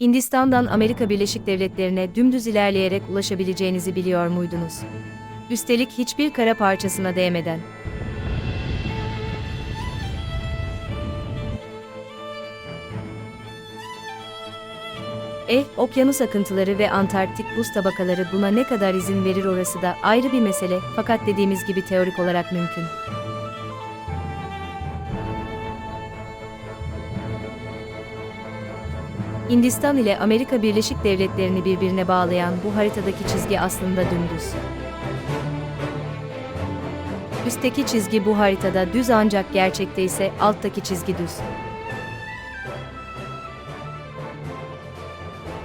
Hindistan'dan Amerika Birleşik Devletleri'ne dümdüz ilerleyerek ulaşabileceğinizi biliyor muydunuz? Üstelik hiçbir kara parçasına değmeden. Eh, okyanus akıntıları ve Antarktik buz tabakaları buna ne kadar izin verir orası da ayrı bir mesele fakat dediğimiz gibi teorik olarak mümkün. Hindistan ile Amerika Birleşik Devletleri'ni birbirine bağlayan bu haritadaki çizgi aslında dümdüz. Üstteki çizgi bu haritada düz ancak gerçekte ise alttaki çizgi düz.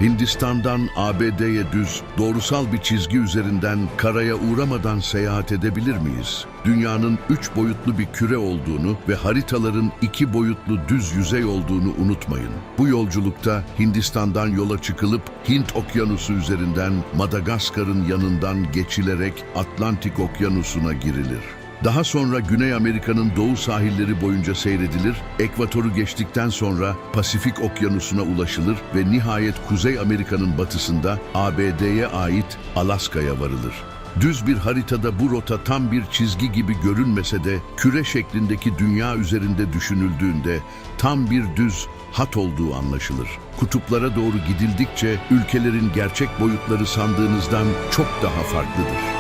Hindistan'dan ABD'ye düz, doğrusal bir çizgi üzerinden karaya uğramadan seyahat edebilir miyiz? Dünyanın üç boyutlu bir küre olduğunu ve haritaların iki boyutlu düz yüzey olduğunu unutmayın. Bu yolculukta Hindistan'dan yola çıkılıp Hint Okyanusu üzerinden Madagaskar'ın yanından geçilerek Atlantik Okyanusu'na girilir. Daha sonra Güney Amerika'nın doğu sahilleri boyunca seyredilir, ekvatoru geçtikten sonra Pasifik Okyanusu'na ulaşılır ve nihayet Kuzey Amerika'nın batısında ABD'ye ait Alaska'ya varılır. Düz bir haritada bu rota tam bir çizgi gibi görünmese de küre şeklindeki dünya üzerinde düşünüldüğünde tam bir düz hat olduğu anlaşılır. Kutuplara doğru gidildikçe ülkelerin gerçek boyutları sandığınızdan çok daha farklıdır.